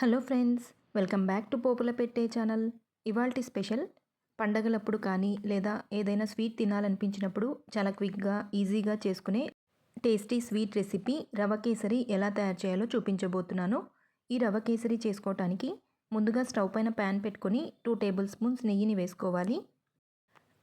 Hello friends welcome back to Popula Pette channel. ఇవాల్టి special పండగలప్పుడు కానీ లేదా ఏదైనా స్వీట్ తినాలనిపించినప్పుడు చాలా క్విక్గా ఈజీగా చేసుకునే tasty sweet recipe rava kesari ఎలా తయారు చేయాలో చూపించబోతున్నాను. ఈ రవ కేసరి చేసుకోవటానికి ముందుగా స్టవ్ పైన ప్యాన్ పెట్టుకొని టూ టేబుల్ స్పూన్స్ నెయ్యిని వేసుకోవాలి.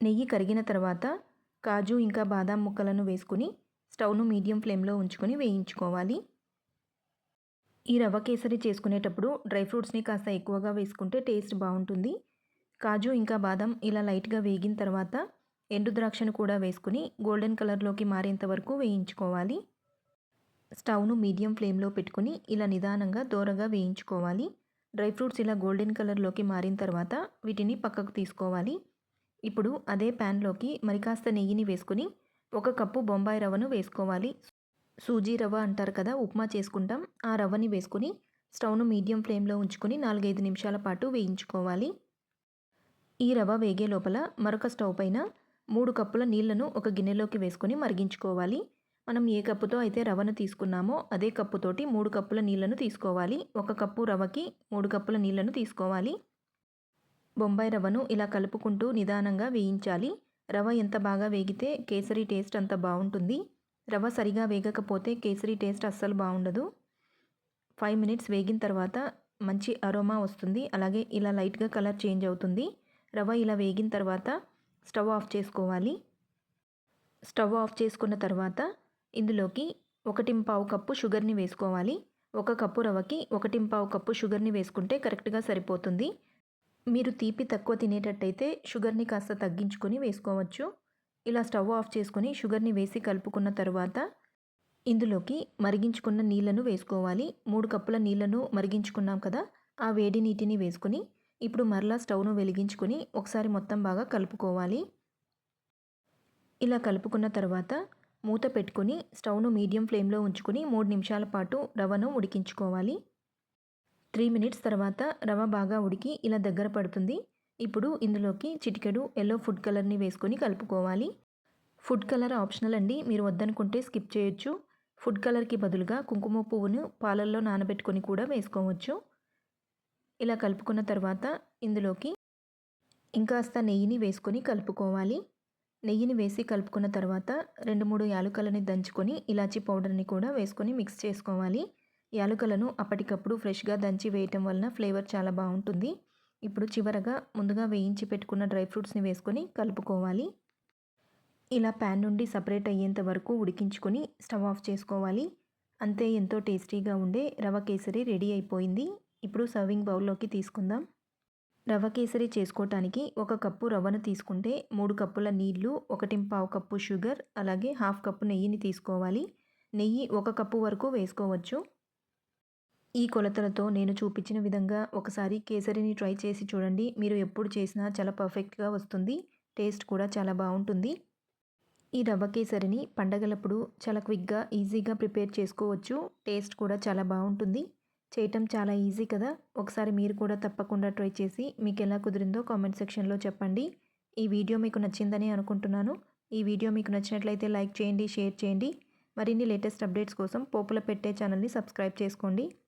నెయ్యి కరిగిన తర్వాత కాజు ఇంకా బాదాం ముక్కలను వేసుకుని స్టవ్ను మీడియం ఫ్లేమ్లో ఉంచుకొని వేయించుకోవాలి. ఈ రవ్వ కేసరి చేసుకునేటప్పుడు డ్రై ఫ్రూట్స్ని కాస్త ఎక్కువగా వేసుకుంటే టేస్ట్ బాగుంటుంది. కాజు ఇంకా బాదం ఇలా లైట్గా వేగిన తర్వాత ఎండు ద్రాక్షను కూడా వేసుకుని గోల్డెన్ కలర్లోకి మారేంత వరకు వేయించుకోవాలి. స్టవ్ను మీడియం ఫ్లేమ్లో పెట్టుకుని ఇలా నిదానంగా దోరగా వేయించుకోవాలి. డ్రై ఫ్రూట్స్ ఇలా గోల్డెన్ కలర్లోకి మారిన తర్వాత వీటిని పక్కకు తీసుకోవాలి. ఇప్పుడు అదే ప్యాన్లోకి మరికాస్త నెయ్యిని వేసుకుని ఒక కప్పు బొంబాయి రవ్వను వేసుకోవాలి. సూజీ రవ్వ అంటారు కదా ఉప్మా చేసుకుంటాం. ఆ రవ్వని వేసుకుని స్టవ్ను మీడియం ఫ్లేమ్లో ఉంచుకొని నాలుగైదు నిమిషాల పాటు వేయించుకోవాలి. ఈ రవ్వ వేగే లోపల మరొక స్టవ్ పైన మూడు కప్పుల నీళ్ళను ఒక గిన్నెలోకి వేసుకొని మరిగించుకోవాలి. మనం ఏ కప్పుతో అయితే రవ్వను తీసుకున్నామో అదే కప్పుతోటి మూడు కప్పుల నీళ్ళను తీసుకోవాలి. ఒక కప్పు రవ్వకి మూడు కప్పుల నీళ్ళను తీసుకోవాలి. బొంబాయి రవ్వను ఇలా కలుపుకుంటూ నిదానంగా వేయించాలి. రవ్వ ఎంత బాగా వేగితే కేసరి టేస్ట్ అంత బాగుంటుంది. రవ్వ సరిగా వేగకపోతే కేసరి టేస్ట్ అస్సలు బాగుండదు. ఫైవ్ మినిట్స్ వేగిన తర్వాత మంచి అరోమా వస్తుంది. అలాగే ఇలా లైట్గా కలర్ చేంజ్ అవుతుంది. రవ్వ ఇలా వేగిన తర్వాత స్టవ్ ఆఫ్ చేసుకోవాలి. స్టవ్ ఆఫ్ చేసుకున్న తర్వాత ఇందులోకి ఒకటింపావు కప్పు షుగర్ని వేసుకోవాలి. ఒక కప్పు రవ్వకి ఒకటింపావు కప్పు షుగర్ని వేసుకుంటే కరెక్ట్గా సరిపోతుంది. మీరు తీపి తక్కువ తినేటట్టయితే షుగర్ని కాస్త తగ్గించుకొని వేసుకోవచ్చు. ఇలా స్టవ్ ఆఫ్ చేసుకొని షుగర్ని వేసి కలుపుకున్న తర్వాత ఇందులోకి మరిగించుకున్న నీళ్ళను వేసుకోవాలి. మూడు కప్పుల నీళ్ళను మరిగించుకున్నాం కదా ఆ వేడి నీటిని వేసుకుని ఇప్పుడు మరలా స్టవ్ను వెలిగించుకొని ఒకసారి మొత్తం బాగా కలుపుకోవాలి. ఇలా కలుపుకున్న తర్వాత మూత పెట్టుకొని స్టవ్ను మీడియం ఫ్లేమ్లో ఉంచుకొని మూడు నిమిషాల పాటు రవ్వను ఉడికించుకోవాలి. త్రీ మినిట్స్ తర్వాత రవ్వ బాగా ఉడికి ఇలా దగ్గర పడుతుంది. ఇప్పుడు ఇందులోకి చిటికెడు ఎల్లో ఫుడ్ కలర్ని వేసుకొని కలుపుకోవాలి. ఫుడ్ కలర్ ఆప్షనల్ అండి. మీరు వద్దనుకుంటే స్కిప్ చేయొచ్చు. ఫుడ్ కలర్కి బదులుగా కుంకుమ పువ్వును పాలల్లో నానబెట్టుకొని కూడా వేసుకోవచ్చు. ఇలా కలుపుకున్న తర్వాత ఇందులోకి ఇంకాస్త నెయ్యిని వేసుకొని కలుపుకోవాలి. నెయ్యిని వేసి కలుపుకున్న తర్వాత రెండు మూడు యాలుకలని దంచుకొని ఇలాచీ పౌడర్ని కూడా వేసుకొని మిక్స్ చేసుకోవాలి. యాలుకలను అప్పటికప్పుడు ఫ్రెష్గా దంచి వేయటం వలన ఫ్లేవర్ చాలా బాగుంటుంది. ఇప్పుడు చివరగా ముందుగా వేయించి పెట్టుకున్న డ్రై ఫ్రూట్స్ని వేసుకొని కలుపుకోవాలి. ఇలా ప్యాన్ నుండి సపరేట్ అయ్యేంత వరకు ఉడికించుకొని స్టవ్ ఆఫ్ చేసుకోవాలి. అంతే ఎంతో టేస్టీగా ఉండే రవ కేసరి రెడీ అయిపోయింది. ఇప్పుడు సర్వింగ్ బౌల్లోకి తీసుకుందాం. రవ కేసరి చేసుకోవటానికి ఒక కప్పు రవ్వను తీసుకుంటే మూడు కప్పుల నీళ్ళు ఒకటి పావు కప్పు షుగర్ అలాగే హాఫ్ కప్పు నెయ్యిని తీసుకోవాలి. నెయ్యి ఒక కప్పు వరకు వేసుకోవచ్చు. ఈ కొలతలతో నేను చూపించిన విధంగా ఒకసారి కేసరిని ట్రై చేసి చూడండి. మీరు ఎప్పుడు చేసినా చాలా పర్ఫెక్ట్గా వస్తుంది. టేస్ట్ కూడా చాలా బాగుంటుంది. ఈ రవ్వ కేసరిని పండగలప్పుడు చాలా క్విక్గా ఈజీగా ప్రిపేర్ చేసుకోవచ్చు. టేస్ట్ కూడా చాలా బాగుంటుంది. చేయటం చాలా ఈజీ కదా! ఒకసారి మీరు కూడా తప్పకుండా ట్రై చేసి మీకు ఎలా కుదిరిందో కామెంట్ సెక్షన్లో చెప్పండి. ఈ వీడియో మీకు నచ్చిందని అనుకుంటున్నాను. ఈ వీడియో మీకు నచ్చినట్లయితే లైక్ చేయండి షేర్ చేయండి. మరిన్ని లేటెస్ట్ అప్డేట్స్ కోసం పోపుల పెట్టే ఛానల్ని సబ్స్క్రైబ్ చేసుకోండి.